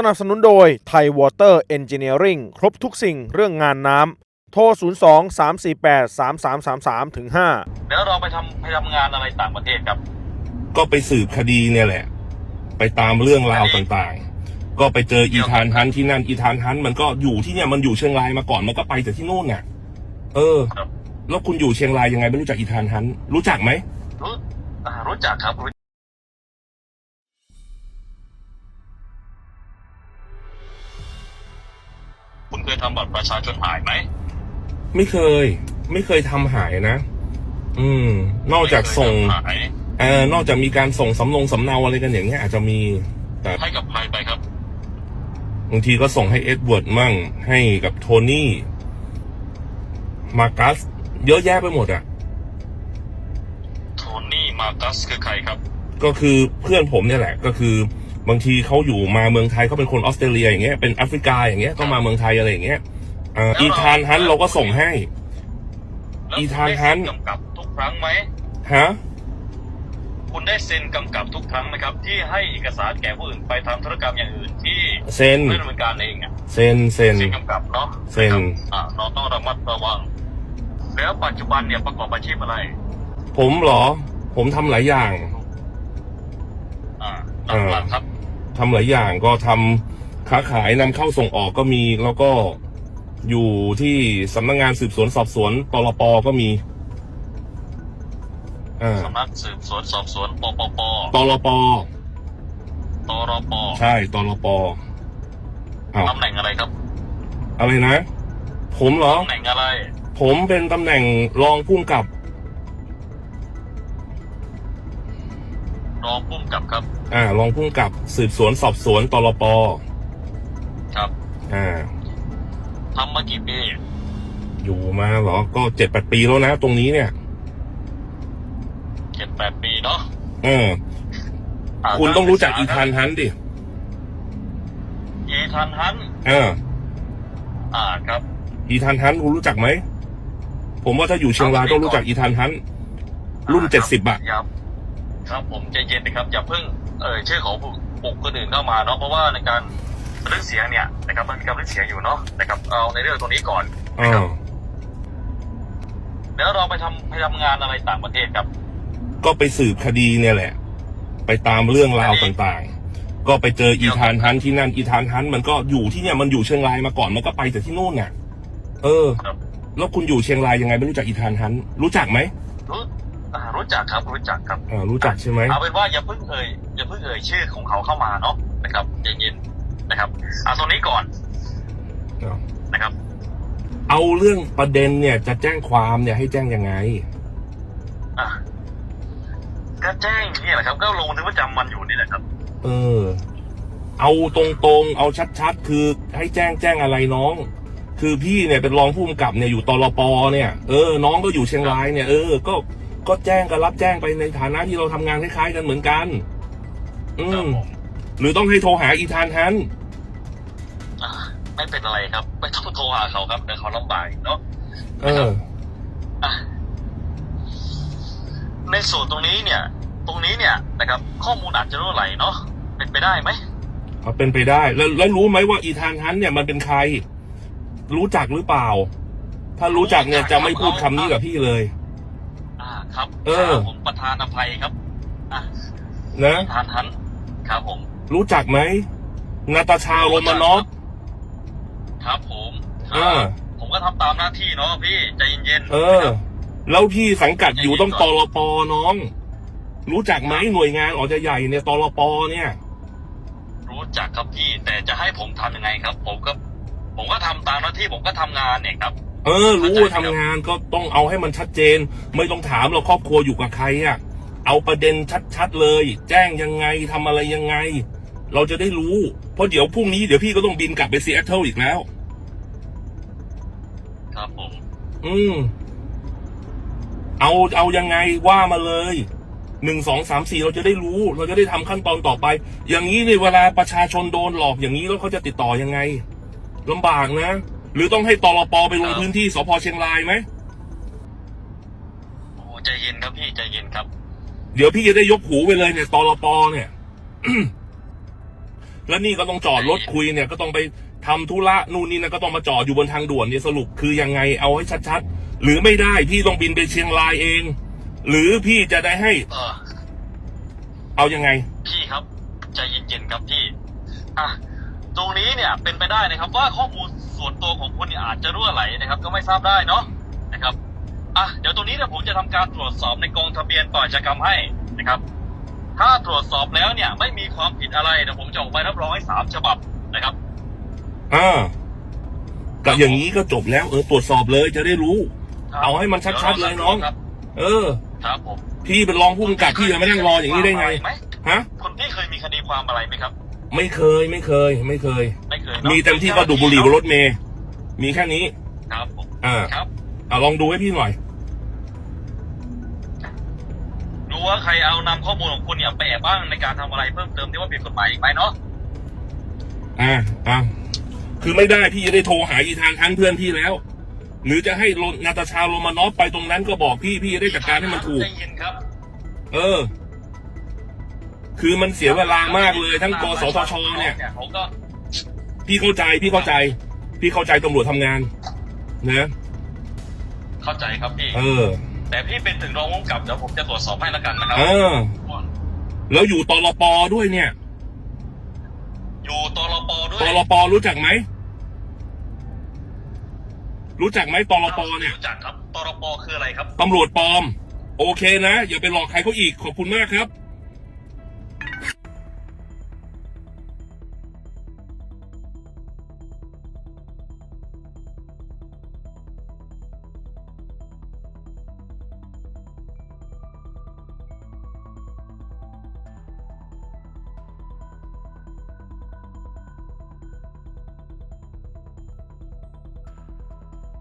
สนับสนุนโดยไทยวอเตอร์เอนจิเนียริงครบทุกสิ่งเรื่องงานน้ำ โทร 02 348 3333ถึง5เดี๋ยวเราไปทำไปทำงานอะไรต่างประเทศครับ ก็ไปสืบคดีเนี่ยแหละ ไปตามเรื่องราวต่างๆ ก็ไปเจออีธานฮันต์ที่นั่นอีธานฮันต์มันก็อยู่ที่เนี่ยมันอยู่เชียงรายมาก่อนมันก็ไปแต่ที่นู่นน่ะ เออครับแล้วคุณอยู่เชียงรายยังไงไม่รู้จักอีธานฮันต์รู้จักไหมรู้อ่ารู้จักครับ ทำบัตรประชาชนหายไหม ไม่เคย ไม่เคยทำหายนะ อืม นอกจากส่งไม่เคยทำหายเออนอกจากมีการส่งสำนงสำเนาอะไรกันอย่างเงี้ยอาจจะมี แต่ให้กับใครไปครับ บางทีก็ส่งให้เอ็ดเวิร์ดมั่ง ให้กับโทนี่ มากัส เยอะแยะไปหมดอะ โทนี่มาร์กัสคือใครครับ ก็คือเพื่อนผมเนี่ยแหละ ก็คือ บางทีเขาอยู่มาเมืองไทยเขาเป็นคนออสเตรเลียอย่างเงี้ยเป็นแอฟริกาอย่างเงี้ยก็มาเมืองไทยอะไรอย่างเงี้ยอ่าแล้วเราอีธานฮันต์เราก็ส่งให้แล้วอีคุณธานได้ฮัเซ็นนกำกับทุกครั้งไหมฮะคุณได้เซ็นกำกับทุกครั้งไหมครับ ที่ให้เอกสารแก่ผู้อื่นไปทำธุรกรรมอย่างอื่นที่เซ็นไม่ดำเนินการเองอะเซ็นเซ็นเซ็นกำกับเนาะเซ็นนะครับอ่าเราต้องระมัดระวัง แล้วปัจจุบันเนี่ยประกอบอาชีพอะไร ผมเหรอ ผมทำหลายอย่าง อ่าอ่าหลักๆครับ ทำหลายอย่างก็ทำค้าขายนำเข้าส่งออกก็มี แล้วก็อยู่ที่สำนักงานสืบสวนสอบสวนตลปก็มีอ่าสำนักสืบสวนสอบสวนปปปตลปตรปใช่ตลปอ้าวตำแหน่งอะไรครับ อะไรนะ ผมเหรอตำแหน่งอะไร ผมเป็นตำแหน่งรองผู้กำกับ อ่ารองผู้กำกับสืบสวนสอบสวนตลปครับ อ่าทำมากี่ปีอยู่มาเหรอ ก็เจ็ดแปดปีแล้วนะตรงนี้เนี่ยเจ็ดแปดปีเนาะเออาคุณต้องรู้จักอีศึษธานฮันต์ดิอีทันฮันเออ อ่าครับ อีธานฮันต์คุณรู้จักไหม ผมว่าถ้าอยู่เชียงรายต้องรู้จักอีธานฮันต์รุ่นเจ็ดสิบอะครับ ครับผมใจเย็นนะครับ อย่าเพิ่งเอ่ยชื่อของบุบุคคลอื่นเข้ามาเนาะเพราะว่าในการบันทึกเสียงเนี่ยนะครับมันมีการบันทึกเสียงอยู่เนาะนะครับเอาในเรื่องตรงนี้ก่อนอ่าเดี๋ยวเราไปทำไปทำงานอะไรต่างประเทศครับ ก็ไปสืบคดีเนี่ยแหละ ไปตามเรื่องราวต่างๆ ก็ไปเจออีธานฮันต์ที่นั่นอีธานฮันต์มันก็อยู่ที่เนี่ยมันอยู่เชียงรายมาก่อนมันก็ไปแต่ที่นู่นน่ะ เออครับแล้วคุณอยู่เชียงรายยังไงไม่รู้จักอีธานฮันต์รู้จักไหม รู้อ่ารู้จักครับรู้จักครับอ่ารู้จักใช่ไหมเอาเป็นว่าอย่าเพิ่งเอ่ยอย่าเพิ่งเอ่ยชื่อของเขาเข้ามาเนาะนะครับใจเย็นนะครับเอาตรงนี้ก่อนอ่านะครับ เอาเรื่องประเด็นเนี่ยจะแจ้งความเนี่ยให้แจ้งยังไงอะก็แจ้งนี่แหละครับ ก็ลงบันทึกประจำวันอยู่นี่แหละครับ เออ เอาตรงๆ เอาชัดๆ คือให้แจ้งแจ้งอะไรน้อง คือพี่เนี่ยเป็นรองผู้กำกับเนี่ยอยู่ตลปเนี่ย เออ น้องก็อยู่เชียงรายเนี่ย เออ ก็ ก็แจ้งก็รับแจ้งไปในฐานะที่เราทำงานคล้ายๆกันเหมือนกัน อืครับมผมหรือต้องให้โทรหาอีธานฮันต์อะไม่เป็นอะไรครับ ไม่ต้องโทรหาเขาครับเดี๋ยวเขาลำบากเนาะ เออ อะในส่วนตรงนี้เนี่ย ตรงนี้เนี่ยนะครับ ข้อมูลอาจจะรั่วไหลเนาะเป็นไปได้ไหมเอาเป็นไปได้ แล้วแล้วรู้ไหมว่าอีธานฮันต์เนี่ยมันเป็นใคร รู้จักหรือเปล่า ถ้ารู้จักเนี่ยจะไม่พูดคำนี้กับพี่เลยอ่า ครับเออครับผมประธานอภัยครับอะนะทานทันครับผม รู้จักไหมนาตาชาโรมานอฟครับผมอ่าผมก็ทำตามหน้าที่เนาะพี่ ใจเย็นๆเออ แล้วพี่สังกัดอยู่ต้องตลปน้อง รู้จักไหมหน่วยงานออกจะใหญ่เนี่ยตลปเนี่ย รู้จักครับพี่แต่จะให้ผมทำยังไงครับ ผมก็ ผมก็ทำตามหน้าที่ผมก็ทำงานเนี่ยครับ เออรู้ว่าทำงานก็ต้องเอาให้มันชัดเจน ไม่ต้องถามเราครอบครัวอยู่กับใครอะ่ะเอาประเด็นชัดๆเลย แจ้งยังไงทำอะไรยังไง เราจะได้รู้ เพราะเดี๋ยวพรุ่งนี้เดี๋ยวพี่ก็ต้องบินกลับไปซีแอตเทิลอีกแล้ว ครับผม อืม เอาเอายังไงว่ามาเลยหนึ่งสองสามสี่เราจะได้รู้ เราจะได้ทำขั้นตอนต่อไป อย่างนี้ในเวลาประชาชนโดนหลอกอย่างนี้แล้วเขาจะติดต่อยังไงลำบากนะ หรือต้องให้ตลปไปลงพื้นที่สพเชียงรายไหมโอ้ใจเย็นครับพี่ใจเย็นครับ เดี๋ยวพี่จะได้ยกหูไปเลยเนี่ยตลปเนี่ยแล้วนี่ก็ต้องจอดรถคุยเนี่ยก็ต้องไปทำธุระนู่นนี่นะก็ต้องมาจอดอยู่บนทางด่วนเนี่ยสรุปคือยังไงเอาให้ชัดๆ หรือไม่ได้พี่ต้องบินไปเชียงรายเอง หรือพี่จะได้ให้เออเอายังไง พี่ครับ ใจเย็นๆครับพี่อะ ตรงนี้เนี่ยเป็นไปได้นะครับว่าข้อมูลส่วนตัวของคุณเนี่ยอาจจะรั่วไหลนะครับ ก็ไม่ทราบได้เนาะนะครับอะเดี๋ยวตรงนี้เนี่ยผมจะทำการตรวจสอบในกองทะเบียนปล่อยกิจกรรมให้นะครับ ถ้าตรวจสอบแล้วเนี่ย ไม่มีความผิดอะไรเดี๋ยวผมจะออกใบรับรองให้สามฉบับนะครับอ่าก็อย่างนี้ก็จบแล้วเออตรวจสอบเลยจะได้รู้ครับเอาให้มันชัดๆเลยน้องครับเออ ครับผมพี่เป็นรองผู้กำกับพี่จะมานั่งรออย่างนี้ได้ไงหมฮะคุณพี่เคยมีคดีความอะไรไหมครับ ไม่เคยไม่เคย ไม่เคย ไม่เคยเนอะมีเต็มที่ก็ดูดบุหรี่บนรถเมย์มีแค่นี้ ครับผมอ่าครับ อ่าลองดูให้พี่หน่อย ดูว่าใครเอานำข้อมูลของคุณเนี่ยไปแอบอ้างในการทำอะไรเพิ่มเติมที่ว่าผิดกฎหมายอีกไหมเนาะอ่าอ่าคือไม่ได้พี่จะได้โทรหาอีธานทันเพื่อนพี่แล้ว หรือจะให้โรนาตาชาโรมานอฟไปตรงนั้นก็บอกพี่พี่จะได้จัดการให้มันถูกใจเย็นครับ เออ คือมันเสียเวลามากเลยทั้งกสทชเนี่ยเขาก็พี่เข้าใจพี่เข้าใจ พี่เข้าใจตำรวจทำงานนะเข้าใจครับพี่ เออ แต่พี่เป็นถึงรองผู้กำกับเดี๋ยวผมจะตรวจสอบให้แล้วกันนะครับเออ แล้วอยู่ตลปด้วยเนี่ย อยู่ตลปด้วตยลปรู้จักไหมรู้จักไหมตลปเนี่ยรู้จักครับตลปคืออะไรครับตำรวจปลอม โอเคนะ อย่าไปหลอกใครเขาอีกขอบคุณมากครับ